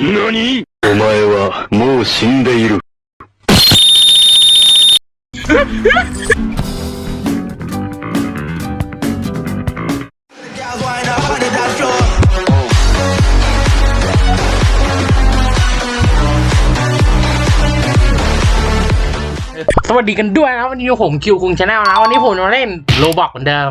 何お前はもう死んでいる。 Guys wind up on the dance floor. สวัสดีกันด้วยนะครับวันนี้ผมคิวคุงชาแนลนะวันนี้ผมจะมาเล่นโลบอกเหมือนเดิม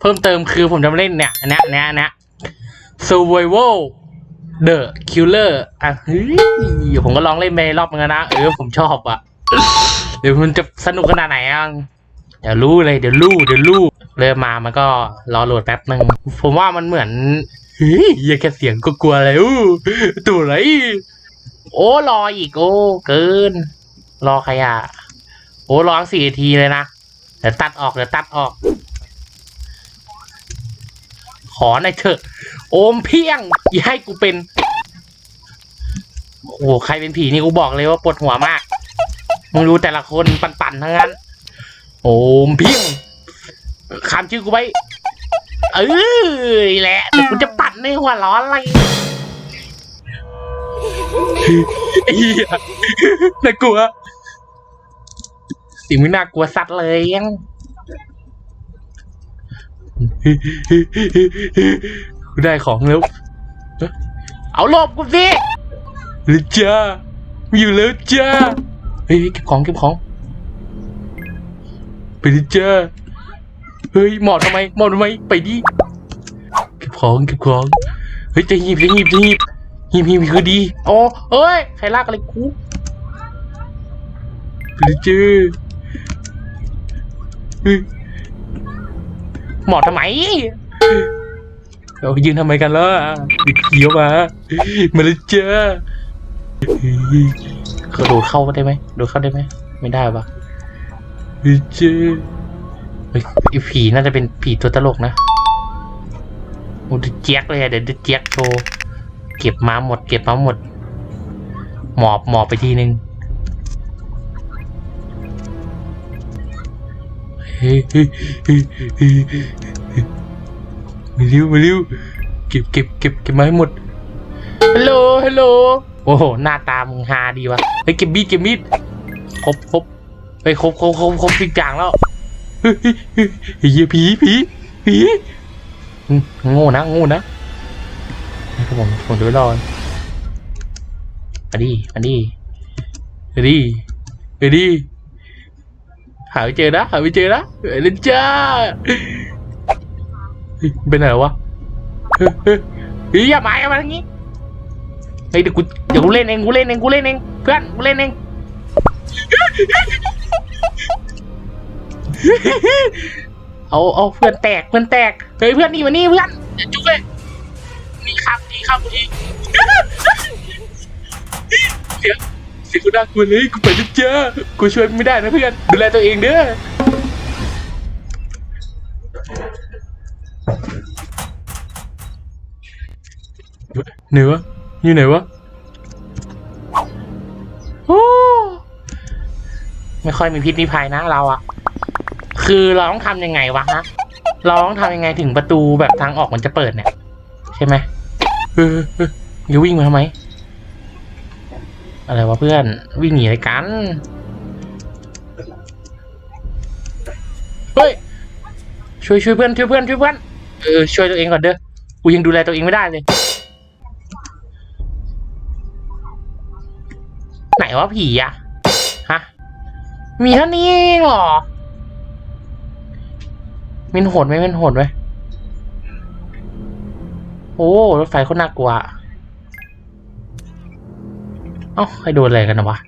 เพิ่มเติมคือผมจะมาเล่นเนี่ยอันเนี้ยอันเนี้ยอันเนี้ย survival the killer อะเฮ้ยผมก็ลองเล่นไปรอบนึงแล้วนะ เออผมชอบอะ เดี๋ยวมันจะสนุกขนาดไหนอะเดี๋ยวรู้เลยเดี๋ยวรู้เดี๋ยวรู้เริ่มมามันก็รอโหลดแป๊บหนึ่งผมว่ามันเหมือนเฮ้ยยังแค่เสียงก็กลัวเลยอู้ตัวไรโอ้รออีกโอ้เกิน รอใครอะโอ้ร้องสี่ทีเลยนะเดี๋ยวตัดออกเดี๋ยวตัดออก ขอหน่อยเถอะ โอมเพียงอย่าให้กูเป็น อ้ใครเป็นผีนี่กูบอกเลยว่าปวดหัวมาก มึงรู้แต่ละคนปั่นๆทั้งนั้น โอ้มเพียงคำชื่อกูไว้ เออแหละกูจะปั่นในหัวร้อนอะไรเหี้ยน่ากลัวสิ่งไม่น่ากลัวสัตว์เลยยังได้ของแล้ว เอาหลบกูสิ เลยจ้าม่อยู่แล้วจ้าเฮ้ยเก็บของเก็บของไปดิจ้าเฮ้ยหมอดทำไมหมอดทำไมไปดิเก็บของเก็บของเฮ้ยจะหีบจะหีบจะหีบหีบหีบคือดีอ๋อเฮ้ยใครลากอะไรกูไปดิจ้าเฮ้ยหมอดทำไมเรายืนทำไมกันล่ะเขียวมามาเลยจ้า เฮ้ยเขาโดดเข้าได้ไหมโดดเข้าได้ไหมไม่ได้ปะเฮ้เจ้าเฮ้ยไอ้ผีน่าจะเป็นผีตัวตลกนะโอ้ดี๋ยวเจ๊กเลยอะเดี๋ยวดี๋ยวเจ๊กโชว์เก็บมาหมด เก็บมาหมด หมอบหมอบไปทีนึงมาเร็วมาเร็วเก็บเก็บเก็บเก็บมาให้หมดฮัลโหลฮัลโหล โอ้โห หน้าตามึงฮาดีวะเฮ้ยเก็บมีดเก็บมีดครบครบเฮ้ยครบครบครบครบทุกอย่างแล้วเฮ้ยเฮ้ยผีผีผีโง่นะโง่นะนะครับผมผมดูรอมาดิมาดิมาดิมาดิหาไม่เจอนะหาไม่เจอนะเล่นจ้าเป็นไหนวะเฮ้ยอย่ามาอย่ามาทางนี้ เฮ้ยเดี๋ยวกูเดี๋ยวกูเล่นเองกูเล่นเองกูเล่นเองเพื่อนกูเล่นเองเอาเอาเพื่อนแตกเพื่อนแตกเฮ้ยเพื่อนนี่มานี่เพื่อนอย่าจุกเลยนี่ครับนี่ครับกูทีเสียงเสียงกูน่ากลัวเลยกูไปแล้วจ้ากูช่วยไม่ได้นะเพื่อนดูแลตัวเองเด้อไหนวะ อยู่ไหนวะโอ้ไม่ค่อยมีพิษมีภัยนะเราอะคือเราต้องทำยังไงวะฮะเราต้องทำยังไงถึงประตูแบบทางออกมันจะเปิดเนี่ย ใช่ไหมเออเอออย่าวิ่งมาทำไมอะไรวะเพื่อนวิ่งหนีอะไรกันเฮ้ยช่วยช่วยเพื่อนช่วยเพื่อนช่วยเพื่อนเออช่วยตัวเองก่อนเด้อกูยังดูแลตัวเองไม่ได้เลย วะผีอะฮะ มีเท่านี้เองเหรอมินโหดไหมมินโหดไหมโอ้รถไฟโคนน่ากลัว เอ้าใครโดนอะไรกันนะวะ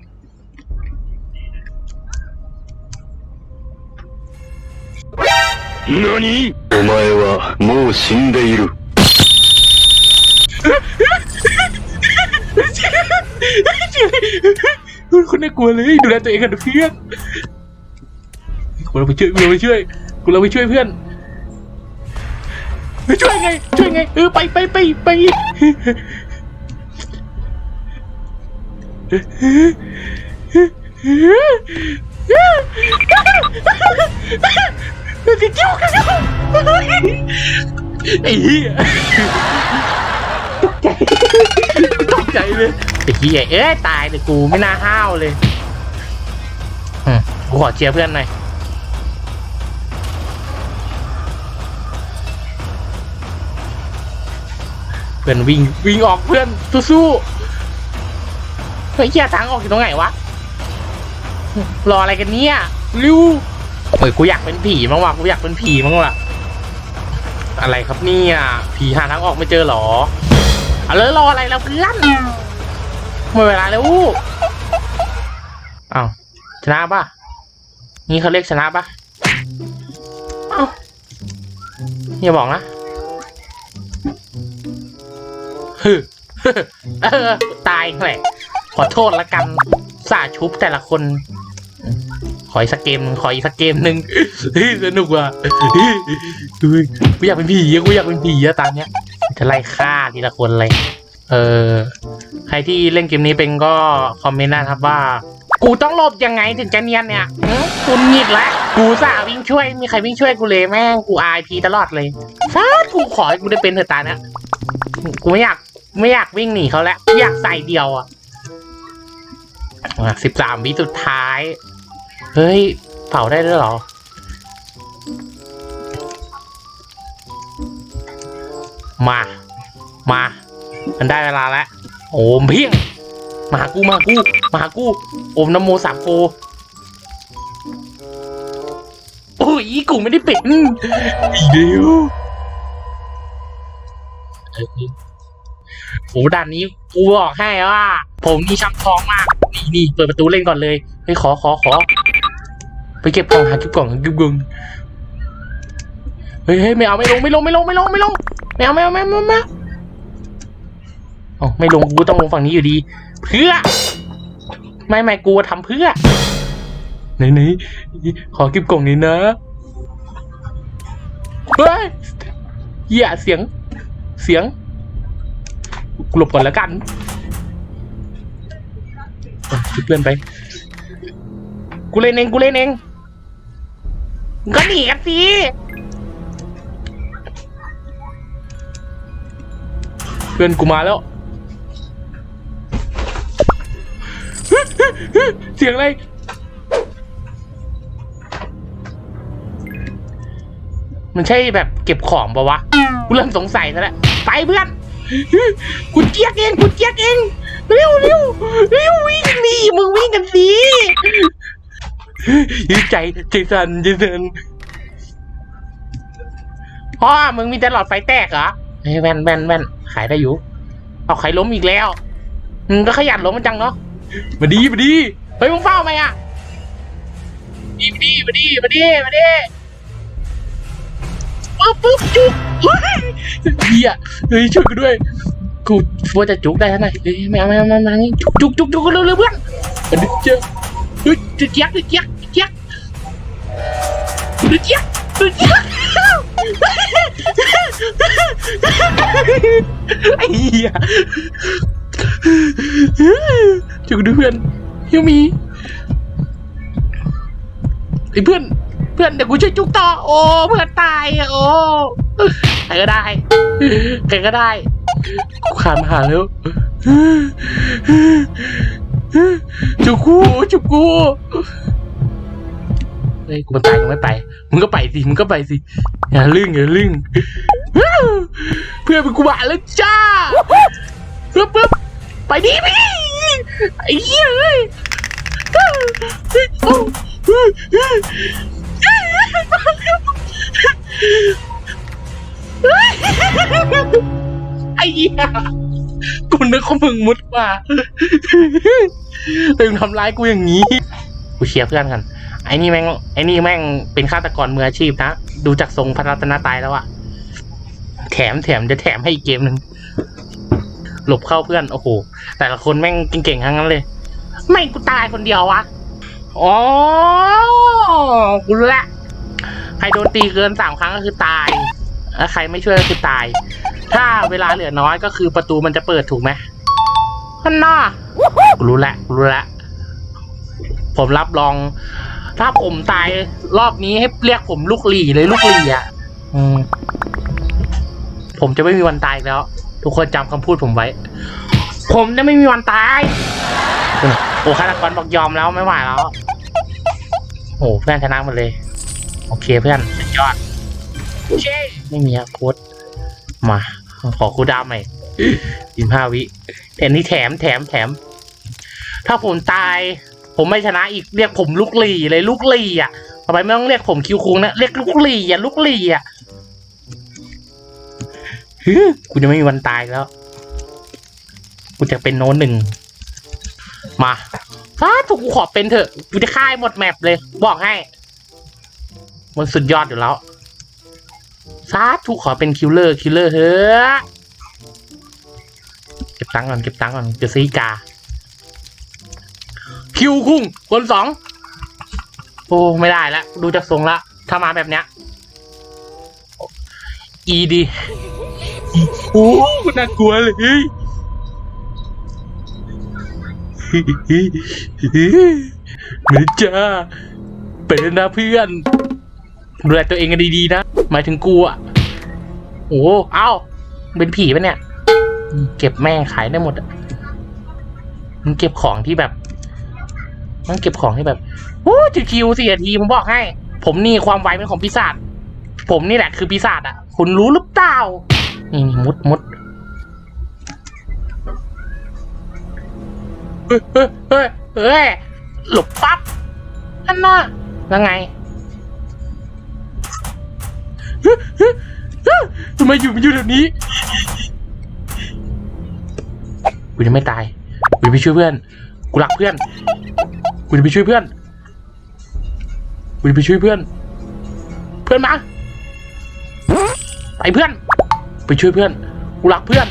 何お前はもう死んでいる。 คนน่ากลัวเลยดูแลตัวเองกันเพื่อนกูเราไปช่วยกูเราไปช่วยกูเราไปช่วยเพื่อนไปช่วยไงช่วยไงเออไปไปไปไปไอ้เหี้ย ใจตกใจใจเลยไอ้เหี้ยเอ้ยตายเลยกูไม่น่าห้าวเลยอืมกูขอเชียร์เพื่อนหน่อยเพื่อนวิ่งวิ่งออกเพื่อนสู้ๆเฮ้ยเหี้ยทางออกอยู่ตรงไหนวะรออะไรกันเนี่ยริวเฮ้ยกูอยากเป็นผีมั้งวะกูอยากเป็นผีมั้งวะอะไรครับเนี่ยผีหาทางออกไม่เจอหรอ เอาเลยรออะไรแล้วเพื่อนหมดเวลาแล้วอ้าวชนะปะนี่เขาเรียกชนะปะอ้าวอย่าบอกนะฮึเออตายแหละขอโทษละกันสาชุบแต่ละคน ขออีกสักเกมหนึ่งขออีกสักเกมหนึ่งเฮ้ยสนุกว่ะเฮ้ยกูกูอยากเป็นผีอะกูอยากเป็นผีอะตามเนี้ย จะไล่ฆ่าทีละคนเลยเออ ใครที่เล่นเกมนี้เป็นก็คอมเมนต์นะครับว่า กูต้องหลบยังไงถึงจะเนียนเนี่ยกูหงิดแล้วกูสาวิ่งช่วย มีใครวิ่งช่วยกูเลยแม่งกูอายพีตลอดเลยฟาดกูขอให้กูได้เป็นเถอตาเนี้ยกูไม่อยากไม่อยากวิ่งหนีเขาแล้วอยากใส่เดียวอะสิบสามวิสุดท้าย เฮ้ยเผาได้ด้วยหรอ มา มา มันได้เวลาแล้ว โอมเพียง มากูมากูมากูโอมนโมสามโกโอ้ยกูไม่ได้เป็นอีเดียวโอ้ด่านนี้กูบอกให้ว่า ผมนี่ช้ำท้องมาก นี่นี่เปิดประตูเล่นก่อนเลยเฮ้ยขอขอขอไปเก็บกล่องหาเก็บกล่องหาเก็บกล่องเฮ้ยเฮ้ยไม่เอาไม่ลงไม่ลงไม่ลงไม่ลงไม่ลง ไม่เอาไม่เอาไม่เอาไม่เอาไม่เอาอ๋อไม่ลงกูต้องลงฝั่งนี้อยู่ดี เพื่อ ไม่ไม่กูทำเพื่อไหนไหนขอเก็บกล่องนี้นะเฮ้ยเหี้ยเสียง เสียงกูหลบก่อนแล้วกันอะช่วยเพื่อนไป กูเล่นเอง กูเล่นเองมึงก็หนีกันสิ เพื่อนกูมาแล้ว เสียงอะไร มันใช่แบบเก็บของปะวะ กูเริ่มสงสัยแล้วแหละไปเพื่อนกูเจียกเองกูเจียกเอง เร็วเร็วเร็ววิ่งนีมึงวิ่งกันสิยืดใจใจสันใจสันพ่อมึงมีแต่หลอดไฟแตกเหรอเฮ้แว่นแว่นแว่น ขายได้อยู่ เอาใครล้มอีกแล้วมึงก็ขยันล้มมันจังเนาะมาดีมาดีเฮ้ยมึงเฝ้าไหมอะมาดีมาดีมาดีมาดีมาดีปุ๊บปุ๊บจุกเฮ้ยเฮียเฮ้ยช่วยกูด้วยกูว่าจะจุกได้ท่าไหนเฮ้ยไม่เอาไม่เอาไม่เอาไม่เอาจุกจุกจุกจุกเร็วเร็วเพื่อนเดี๋ยวเจอเฮ้ยเจี๊ยกเจี๊ยกเจี๊ยกเจี๊ยกเจี๊ยก ไอ้เหี้ยจุกด้วยเพื่อนเฮียมีไอ้เพื่อน เพื่อนเดี๋ยวกูช่วยจุกต่อ โอ้ เพื่อนตายอะโอ้ใครก็ได้ใครก็ได้ กูขานมาหาแล้ว จุกกูจุกกู เฮ้ยกูมันตายกูไม่ไป มึงก็ไปสิ มึงก็ไปสิ อย่าลึ่งอย่าลึ่ง เพื่อนเป็นกูบาแล้วจ้าปึ๊บปึ๊บไปดิไปดิไอ้เหี้ยเอ้ยไอ้เหี้ยกูนึกว่ามึงมุดมาแต่มึงทำร้ายกูอย่างนี้ กูเชียร์เพื่อนกัน ไอ้นี่แม่งไอ้นี่แม่งเป็นฆาตกรมืออาชีพนะ ดูจากทรงพระรัตนตรัยแล้วอะแถมแถมจะแถมให้อีกเกมหนึ่งหลบเข้าเพื่อน โอ้โห แต่ละคนแม่งเก่งๆทั้งนั้นเลย ไม่กูตายคนเดียววะอ๋อกูรู้ละ ใครโดนตีเกินสามครั้งก็คือตายใครไม่ช่วยก็คือตาย ถ้าเวลาเหลือน้อยก็คือประตูมันจะเปิดถูกไหมท่านน่ากูรู้ละกูรู้ละ ผมรับรอง ถ้าผมตายรอบนี้ให้เรียกผมลูกหลี่เลยลูกหลี่อะอืมผมจะไม่มีวันตายอีกแล้ว ทุกคนจำคำพูดผมไว้ ผมจะไม่มีวันตายโอ้ฆาตกรบอกยอมแล้วไม่ไหวแล้วโอ้เพื่อนชนะหมดเลย โอเคเพื่อนสุดยอดเช่ไม่มีอะโค้ดมา ขอคูลดาวน์ใหม่สิบห้าวิแต่อันนี้แถมแถมแถม ถ้าผมตาย ผมไม่ชนะอีกเรียกผมลูกหลีเลยลูกหลีอะทำไมไม่ต้องเรียกผมคิวคุงนะเรียกลูกหลีอะลูกหลีอะฮึกูจะไม่มีวันตายแล้วกูจะเป็นโน้นหนึ่งมาฟ้าถูกกูขอเป็นเถอะกูจะฆ่าให้หมดแมปเลย บอกให้ มันสุดยอดอยู่แล้วซาถูกขอเป็นคิลเลอร์คิลเลอร์เฮ้อเก็บตังค์ก่อนเก็บตังค์ก่อนจะซื้อกา คิวคุ้งคนสองโอ้ไม่ได้แล้วดูจากทรงละถ้ามาแบบเนี้ยอีดีโอ้คน่ากลัวเลยเมือนจ้าเป็นนะเพื่อนดูแลตัวเองกันดีๆนะหมายถึงกูอะโอ้เอ้า เป็นผีปะเนี่ย เก็บแม่งขายได้หมดอะมันเก็บของที่แบบ มันเก็บของที่แบบโอ้ชิวๆสี่นาทีผมบอกให้ ผมนี่ความไวเป็นของปีศาจผมนี่แหละคือปีศาจอะ คุณรู้หรือเปล่า นี่นี่มุดมุดเฮ้ยเฮ้ยเฮ้ยเฮ้ยหลบปั๊บนั่นน่ะแล้วไงเฮ้ยเฮ้ยเฮ้ยทำไมอยู่มันอยู่แบบนี้กูจะไม่ตายกูจะไปช่วยเพื่อน กูรักเพื่อน กูจะไปช่วยเพื่อนกูจะไปช่วยเพื่อน เพื่อนมาไปเพื่อน ไปช่วยเพื่อน กูรักเพื่อน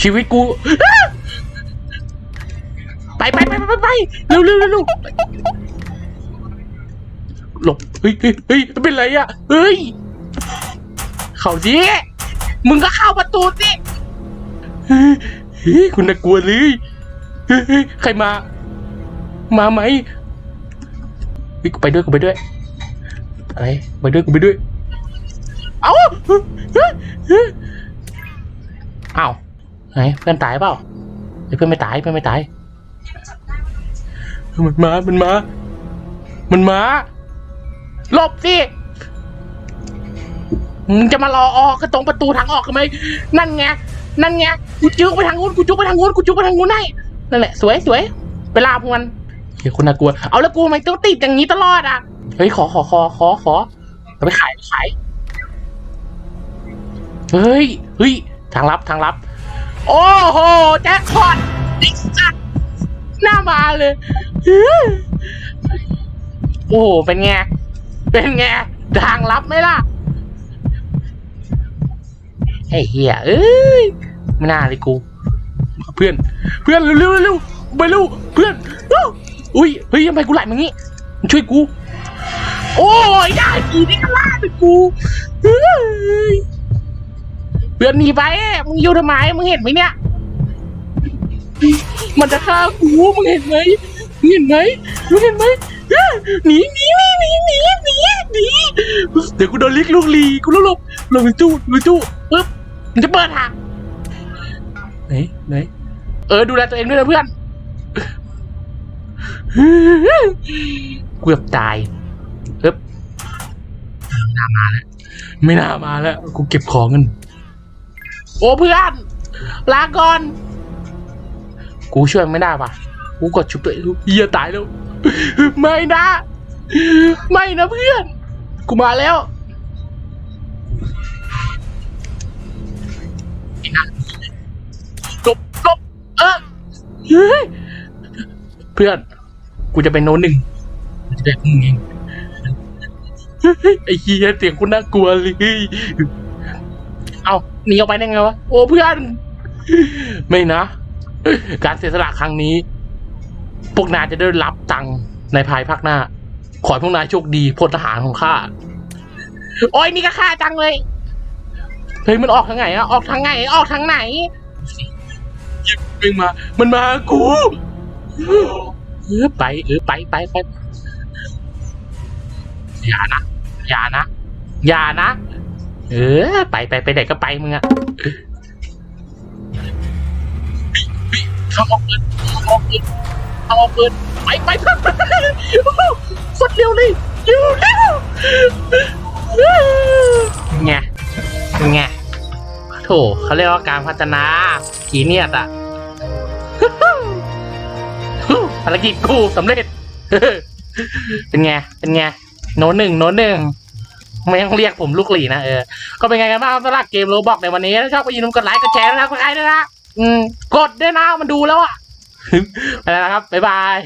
ชีวิตกู ไปไปไปไปไปเร็วเร็วเร็วหลบ เฮ้ยเฮ้ยเฮ้ยเป็นไรอะ เฮ้ย เข้าสิมึงก็เข้าประตูสิเฮ้ยเฮ้ยคุณน่ากลัวเลย เฮ้ยใครมา มาไหมเฮ้ยกูไปด้วยกูไปด้วยอะไรไปด้วยกูไปด้วยเอ้าเฮ้ยเฮ้ยเฮ้ยเอ้าไหนเพื่อนตายเปล่าเฮ้ยเพื่อนไม่ตายเพื่อนไม่ตายมันมา มันมา มันมาหลบสิมึงจะมารอออกก็ตรงประตูทางออกกันไหมนั่นไง นั่นไง กูจุกไปทางนู้น กูจุกไปทางนู้น กูจุกไปทางนู้นให้นั่นแหละ สวยสวยเวลาพวน เฮ้ยคนน่ากลัว เอาแล้วกูทำไมต้องติดอย่างนี้ตลอดอะ เฮ้ยขอขอขอขอขอเอาไปขายไปขาย เฮ้ย เฮ้ย ทางลับทางลับ โอ้โห แจ็คพอตไอ้สัสหน้ามาเลย โอ้โห เป็นไง เป็นไง ทางลับไหมล่ะ ไอ้เหี้ย เอ้ย ไม่น่าเลยกู เพื่อน เพื่อนเร็วเร็วเร็วไปเร็วเพื่อนเร็ว อุ้ยเฮ้ยทำไมกูไหลมางี้ช่วยกู โอ้ยได้กี่นี่ก็ล่าไปกูเฮ้ยเพื่อนหนีไปมึงอยู่ทำไมมึงเห็นไหมเนี่ย มันจะฆ่ากูมึงเห็นไหมมึงเห็นไหมมึงเห็นไหมหนีหนีหนีหนีหนีหนีหนีเดี๋ยวกูโดนลิกลูกลีกูหลบหลบไปตู้หลบไปตู้ปึ๊บมันจะเปิดทางไหนไหนเออดูแลตัวเองด้วยนะเพื่อน เกือบตายปึ๊บไม่น่ามาแล้ว ไม่น่ามาแล้ว กูเก็บของกัน โอ้เพื่อน ลาก่อน กูช่วยไม่ได้ปะกูกดชุบตัวเองเฮียตายแล้ว ไม่นะ ไม่นะเพื่อน กูมาแล้วไอ้นั่นหลบหลบเออเพื่อน กูจะเป็นโน้นหนึ่งจะแบบมึงเองไอ้เฮียเสียงกูน่ากลัวเลยเอาหนีออกไปได้ไงวะโอ้เพื่อน ไม่นะ การเสียสละครั้งนี้ พวกนายจะได้รับตังค์ในภายภาคหน้า ขอให้พวกนายโชคดีพลทหารของข้าโอ้ยนี่ก็ฆ่าจังเลยเฮ้ยมันออกทางไหนอะออกทางไหนออกทางไหนยิบมึงมา มันมากู เออไปเออไปไปไปอย่านะอย่านะอย่านะ เออ ไปไปไปไหนก็ไปมึงอะเขาเอาปืนเขาเอาปืนเขาเอาปืนไปไปไปไปสุดเร็วเลยอยู่เร็วไงไงโถเขาเรียกว่าการพัฒนากีเนียตอะ ภารกิจกูสำเร็จ เป็นไง เป็นไง โนหนึ่งโนหนึ่งไม่ต้องเรียกผมลูกหลีนะเออ ก็เป็นไงกันบ้างสำหรับเกมโรบอกในวันนี้ถ้าชอบก็อย่าลืมกดไลค์ กดแชร์นะครับกดไลค์ด้วยนะอืม กดด้วยนะ มันดูแล้วอะไปแล้วครับ บ๊ายบาย